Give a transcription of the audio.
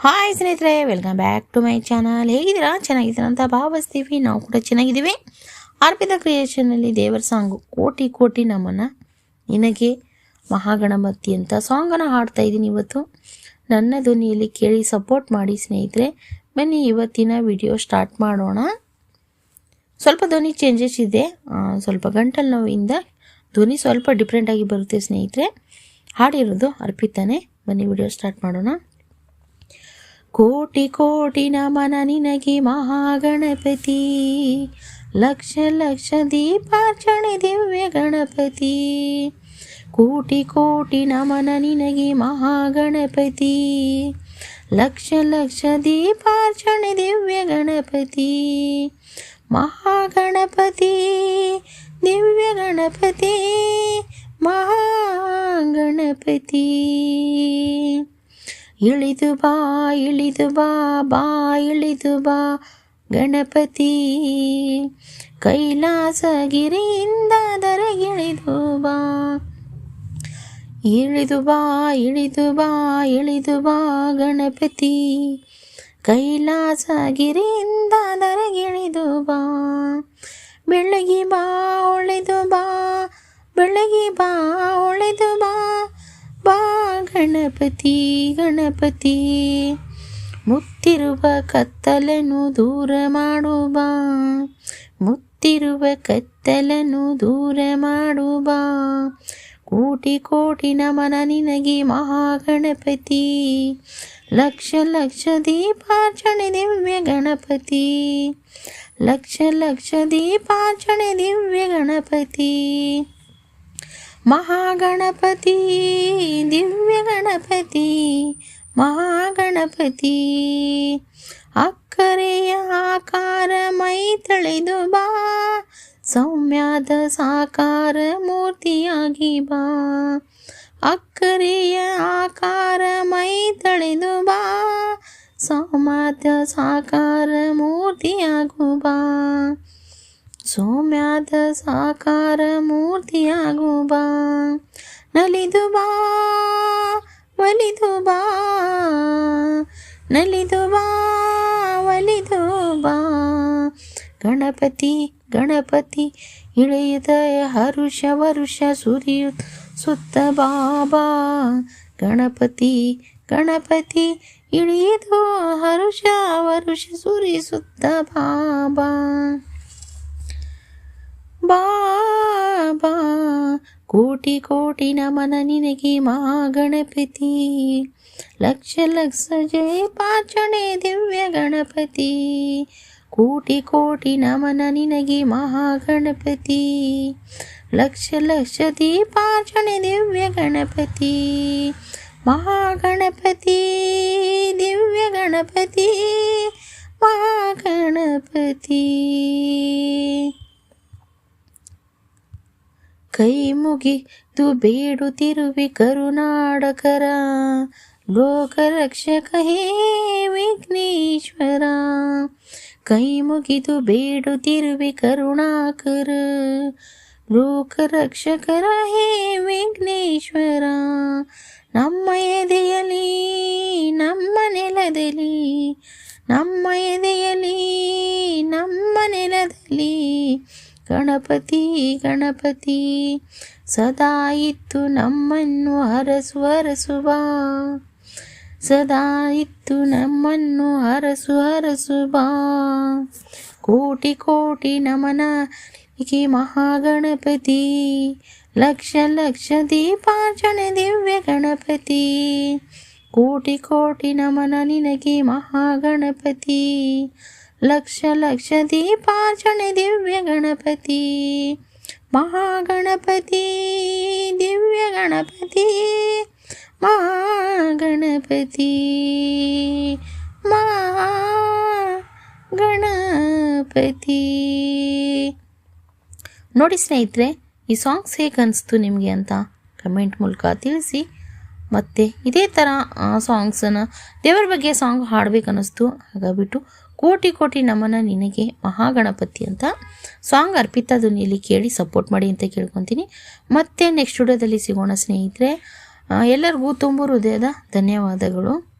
Hi ಸ್ನೇಹಿತರೆ welcome back to my channel ಹೇಗಿದ್ದೀರಾ? ಚೆನ್ನಾಗಿದ್ದೀರಾ ಅಂತ ಭಾವಿಸ್ತೀವಿ. ನಾವು ಕೂಡ ಚೆನ್ನಾಗಿದ್ದೀವಿ. ಅರ್ಪಿತಾ ಕ್ರಿಯೇಷನಲ್ಲಿ ದೇವರ ಸಾಂಗು ಕೋಟಿ ಕೋಟಿ ನಮ್ಮನ್ನು ನಿನಗೆ ಮಹಾಗಣಪತಿ ಅಂತ ಸಾಂಗನ್ನು ಹಾಡ್ತಾ ಇದ್ದೀನಿ ಇವತ್ತು. ನನ್ನ ಧ್ವನಿಯಲ್ಲಿ ಕೇಳಿ ಸಪೋರ್ಟ್ ಮಾಡಿ ಸ್ನೇಹಿತರೆ. ಬನ್ನಿ, ಇವತ್ತಿನ ವಿಡಿಯೋ ಸ್ಟಾರ್ಟ್ ಮಾಡೋಣ. ಸ್ವಲ್ಪ ಧ್ವನಿ ಚೇಂಜಸ್ ಇದೆ. ಸ್ವಲ್ಪ ಗಂಟಲು ನೋವಿಂದ ಧ್ವನಿ ಸ್ವಲ್ಪ ಡಿಫ್ರೆಂಟಾಗಿ ಬರುತ್ತೆ ಸ್ನೇಹಿತರೆ. ಹಾಡಿರೋದು ಅರ್ಪಿತಾನೆ. ಬನ್ನಿ ವಿಡಿಯೋ ಸ್ಟಾರ್ಟ್ ಮಾಡೋಣ. ಕೋಟಿ ಕೋಟಿ ನಮನ ನಿನಗೆ ಮಹಾಗಣಪತಿ. ಲಕ್ಷ ಲಕ್ಷ ದೀಪಾರ್ಚಣೆ ದಿವ್ಯ ಗಣಪತಿ. ಕೋಟಿ ಕೋಟಿ ನಮನ ನಿನಗೆ ಮಹಾಗಣಪತಿ. ಲಕ್ಷ ಲಕ್ಷ ದೀಪಾರ್ಚಣೆ ದಿವ್ಯ ಗಣಪತಿ. ಮಹಾಗಣಪತಿ, ದಿವ್ಯ ಗಣಪತಿ, ಮಹಾಗಣಪತಿ. ಇಳಿದು ಬಾ ಇಳಿದು ಬಾ ಬಾ ಇಳಿದು ಬಾ ಗಣಪತಿ ಕೈಲಾಸಗಿರಿಯಿಂದ ದರಗಿಳಿದು ಬಾ ಇಳಿದು ಬಾ ಇಳಿದು ಬಾ ಇಳಿದು ಬಾ ಗಣಪತಿ ಕೈಲಾಸಗಿರಿಯಿಂದ ದರಗಿಳಿದು ಬಾ ಬೆಳಗಿ ಬಾ ಒಳೆದು ಬಾ ಬೆಳಗಿ ಬಾ ಒಳೆದು ಬಾ ಬಾ ಗಣಪತಿ ಗಣಪತಿ. ಮುತ್ತಿರುವ ಕತ್ತಲನ್ನು ದೂರ ಮಾಡು ಬಾ. ಮುತ್ತಿರುವ ಕತ್ತಲನ್ನು ದೂರ ಮಾಡು ಬಾ. ಕೋಟಿ ಕೋಟಿ ನಮನ ನಿನಗೆ ಮಹಾಗಣಪತಿ. ಲಕ್ಷ ಲಕ್ಷ ದೀಪಾರ್ಚಣೆ ದಿವ್ಯ ಗಣಪತಿ. ಲಕ್ಷ ಲಕ್ಷ ದೀಪಾರ್ಚಣೆ ದಿವ್ಯ ಗಣಪತಿ. ಮಹಾಗಣಪತಿ, ದಿವ್ಯ ಗಣಪತಿ, ಮಹಾಗಣಪತಿ. ಅಕ್ಕರೆಯ ಆಕಾರ ಮೈ ತಳೆದು ಬಾ, ಸೌಮ್ಯದ ಸಾಕಾರ ಮೂರ್ತಿಯಾಗಿ ಬಾ. ಅಕ್ಕರೆಯ ಆಕಾರ ಮೈ ತಳೆದು ಬಾ, ಸೌಮ್ಯದ ಸಾಕಾರ ಮೂರ್ತಿಯಾಗು ಬಾ. ಸೌಮ್ಯದ ಸಾಕಾರ ಮೂರ್ತಿಯಾಗು ಬಾ. ನಲಿದು ಬಾ, ಒಲಿದು ಬಾ. ನಲಿದು ಬಾ, ಒಲಿದು ಬಾ. ಗಣಪತಿ ಗಣಪತಿ, ಇಳೆಯದ ಹರುಷ ವರುಷ ಸುರಿಯು ಸುತ್ತ ಬಾಬಾ ಗಣಪತಿ ಗಣಪತಿ, ಇಳಿಯದು ಹರುಷ ವರುಷ ಸುರಿಸುತ್ತ ಬಾಬಾ ಕೋಟಿ ಕೋಟಿ ನಮನ ನಿನಗೆ ಮಹಾಗಣಪತಿ ಲಕ್ಷ ಲಕ್ಷ ಜಯ ಪಾಚಣೆ ದಿವ್ಯ ಗಣಪತಿ. ಕೋಟಿ ಕೋಟಿ ನಮನ ನಿನಗೆ ಮಹಾಗಣಪತಿ ಲಕ್ಷ ಲಕ್ಷ ದೀಪಾರ್ಚಣೆ ದಿವ್ಯ ಗಣಪತಿ. ಮಹಾಗಣಪತಿ ದಿವ್ಯ ಗಣಪತಿ ಮಹಾಗಣಪತಿ ಕೈ ಮುಗಿದು ಬೇಡುತ್ತಿರುವಿ ಕರುನಾಡಕರ. ಲೋಕರಕ್ಷಕ ಹೇ ವಿಘ್ನೇಶ್ವರ. ಕೈ ಮುಗಿದು ಬೇಡುತ್ತಿರುವಿ ಕರುಣಾಕರ. ಲೋಕರಕ್ಷಕರ ಹೇ ವಿಘ್ನೇಶ್ವರ. ನಮ್ಮ ಎದೆಯಲಿ ನಮ್ಮ ನೆಲದಲ್ಲಿ, ನಮ್ಮ ಎದೆಯಲಿ ನಮ್ಮ ನೆಲದಲ್ಲಿ ಗಣಪತಿ ಗಣಪತಿ, ಸದಾ ಇತ್ತು ನಮ್ಮನ್ನು ಹರಸು, ಹರಸುವ. ಸದಾ ಇತ್ತು ನಮ್ಮನ್ನು ಹರಸು, ಹರಸುವ. ಕೋಟಿ ಕೋಟಿ ನಮನ ಮಹಾಗಣಪತಿ. ಲಕ್ಷ ಲಕ್ಷ ದೀಪಾರ್ಚಣೆ ದಿವ್ಯ ಗಣಪತಿ. ಕೋಟಿ ಕೋಟಿ ನಮನ ನಿನಗೆ ಮಹಾಗಣಪತಿ. ಲಕ್ಷ ಲಕ್ಷ ದೀಪಾರ್ಚಣೆ ದಿವ್ಯ ಗಣಪತಿ, ಮಹಾಗಣಪತಿ, ದಿವ್ಯ ಗಣಪತಿ, ಮಹಾಗಣಪತಿ ಮಹಾಗಣಪತಿ. ನೋಡಿ ಸ್ನೇಹಿತರೆ, ಈ ಸಾಂಗ್ಸ್ ಹೇಗೆ ಅನಿಸ್ತು ನಿಮಗೆ ಅಂತ ಕಮೆಂಟ್ ಮೂಲಕ ತಿಳಿಸಿ. ಮತ್ತು ಇದೇ ಥರ ಸಾಂಗ್ಸನ್ನು ದೇವರ ಬಗ್ಗೆ ಸಾಂಗ್ ಹಾಡಬೇಕು ಅನ್ನಿಸ್ತು ಹಾಗಾಗ್ಬಿಟ್ಟು ಕೋಟಿ ಕೋಟಿ ನಮನ ನಿನಗೆ ಮಹಾಗಣಪತಿ ಅಂತ ಸಾಂಗ್ ಅರ್ಪಿತ ಧ್ವನಿಯಲ್ಲಿ ಕೇಳಿ ಸಪೋರ್ಟ್ ಮಾಡಿ ಅಂತ ಕೇಳ್ಕೊತೀನಿ. ಮತ್ತೆ ನೆಕ್ಸ್ಟ್ ವಿಡಿಯೋದಲ್ಲಿ ಸಿಗೋಣ ಸ್ನೇಹಿತರೆ. ಎಲ್ಲರಿಗೂ ತುಂಬ ಹೃದಯದ ಧನ್ಯವಾದಗಳು.